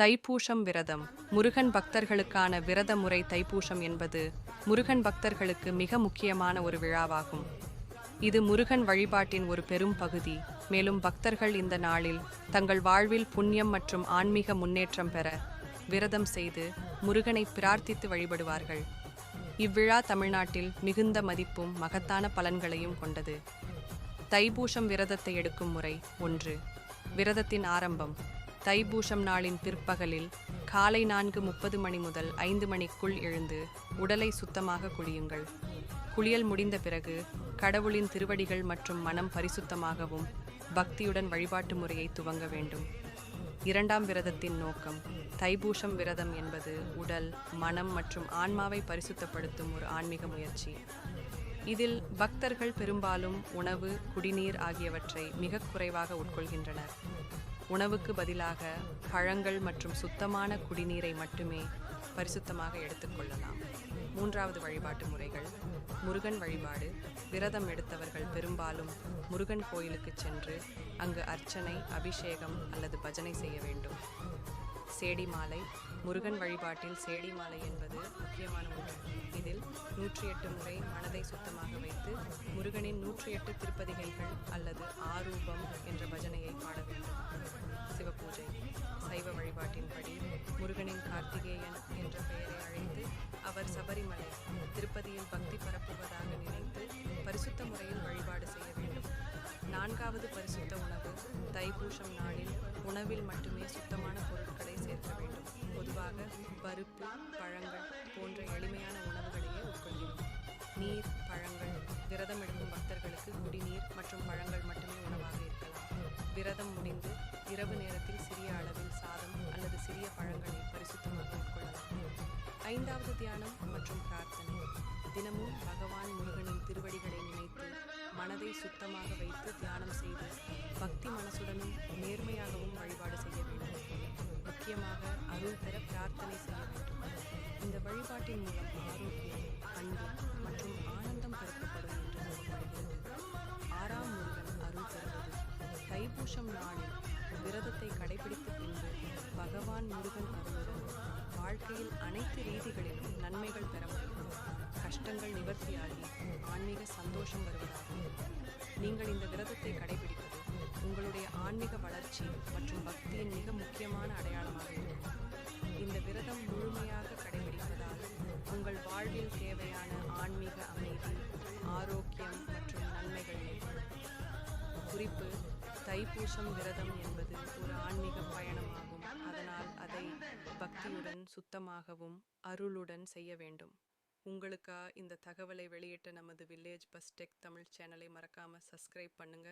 தைப்பூசம் விரதம். முருகன் பக்தர்களுக்கான விரத முறை தைப்பூசம் என்பது முருகன் பக்தர்களுக்கு மிக முக்கியமான ஒரு விழாவாகும். இது முருகன் வழிபாட்டின் ஒரு பெரும் பகுதி. மேலும் பக்தர்கள் இந்த நாளில் தங்கள் வாழ்வில் புண்ணியம் மற்றும் ஆன்மீக முன்னேற்றம் பெற விரதம் செய்து முருகனை பிரார்த்தித்து வழிபடுவார்கள். இவ்விழா தமிழ்நாட்டில் மிகுந்த மதிப்பும் மகத்தான பலன்களையும் கொண்டது. தைபூஷம் விரதத்தை எடுக்கும் முறை ஒன்று. விரதத்தின் ஆரம்பம். தைபூஷம் நாளின் பிற்பகலில் காலை நான்கு முப்பது மணி முதல் ஐந்து மணிக்குள் எழுந்து உடலை சுத்தமாக குளியுங்கள். குளியல் முடிந்த பிறகு கடவுளின் திருவடிகள் மற்றும் மனம் பரிசுத்தமாகவும் பக்தியுடன் வழிபாட்டு முறையை துவங்க வேண்டும். இரண்டாம் விரதத்தின் நோக்கம் தைபூஷம் விரதம் என்பது உடல் மனம் மற்றும் ஆன்மாவை பரிசுத்தப்படுத்தும் ஒரு ஆன்மீக முயற்சி. இதில் பக்தர்கள் பெரும்பாலும் உணவு குடிநீர் ஆகியவற்றை மிக குறைவாக உட்கொள்கின்றனர். உணவுக்கு பதிலாக பழங்கள் மற்றும் சுத்தமான குடிநீரை மட்டுமே பரிசுத்தமாக எடுத்துக்கொள்ளலாம் மூன்றாவது வழிபாட்டு முறைகள். முருகன் வழிபாடு. விரதம் எடுத்தவர்கள் பெரும்பாலும் முருகன் கோயிலுக்கு சென்று அங்கு அர்ச்சனை அபிஷேகம் அல்லது பஜனை செய்ய வேண்டும். சேடி மாலை முருகன் வழிபாட்டில் சேடி மாலை என்பது முக்கியமான ஒன்று. இதில் நூற்றி எட்டு முறை மனதை சுத்தமாக வைத்து முருகனின் நூற்றி எட்டு திருப்பதிகைகள் அல்லது ஆரூபம் என்ற பஜனையை பாட வேண்டும். சிவபூஜை சைவ வழிபாட்டின்படி முருகனின் கார்த்திகேயன் என்ற பெயரை அழைத்து அவர் சபரிமலை திருப்பதியில் பக்தி பரப்புவதாக நினைத்து பரிசுத்த முறையில் வழிபாடு செய்ய வேண்டும். நான்காவது பரிசுத்த உணவு தைபூஷம் நாளில் உணவில் மட்டுமே சுத்தமான பொருட்களை சேர்க்க வேண்டும். பொதுவாக பருப்பு பழங்கள் போன்ற எளிமையான உணவுகளையே உட்கொள்கிறோம். நீர் பழங்கள் விரதம் எடுக்கும் பக்தர்களுக்கு குடிநீர் மற்றும் பழங்கள் மட்டுமே உணவாக இருக்கலாம். விரதம் முடிந்து இரவு நேரத்தில் சிறிய அளவில் சாதம் அல்லது சிறிய பழங்களை பரிசுத்தமாக உட்கொள்ளலாம். ஐந்தாவது தியானம் மற்றும் பிரார்த்தனை. தினமும் பகவான் முருகனின் திருவடிகளை நினைத்து மனதை சுத்தமாக வைத்து தியானம் செய்து பக்தி மனசுடனும் நேர்மையாகவும் வழிபாடு செய்ய வேண்டும். முக்கியமாக அருள் பெற பிரார்த்தனை செய்ய வேண்டும். இந்த வழிபாட்டின் மூலம் ஆரோக்கியம் அன்பு மற்றும் ஆனந்தம் பெருக்கப்படும் என்று ஆறாம் முருகன் அருள் பெறுவது. தைப்பூசம் நாளில் விரதத்தை கடைபிடித்த பின்பு பகவான் முருகன் அருளுடன் வாழ்க்கையில் அனைத்து ரீதிகளிலும் நன்மைகள் பெற முடியும். கஷ்டங்கள் நிவர்த்தியாகி ஆன்மீக சந்தோஷம் வருவதாகும். நீங்கள் இந்த விரதத்தை கடைபிடிப்பது உங்களுடைய ஆன்மீக வளர்ச்சி மற்றும் பக்தியின் மிக முக்கியமான அடையாளமாக இருக்கும். இந்த விரதம் முழுமையாக கடைபிடிப்பதால் உங்கள் வாழ்வில் தேவையான ஆன்மீக அமைதி ஆரோக்கியம் மற்றும் நன்மைகள் ஏற்படும். குறிப்பு தைப்பூசம் விரதம் என்பது ஒரு ஆன்மீக பயணமாகும். ஆனால் அதை பக்தியுடன் சுத்தமாகவும் அருளுடன் செய்ய வேண்டும். உங்களுக்கா இந்த தகவலை வெளியிட்ட நமது வில்லேஜ் பஸ் டெக் தமிழ் சேனலை மறக்காம சப்ஸ்கிரைப் பண்ணுங்க.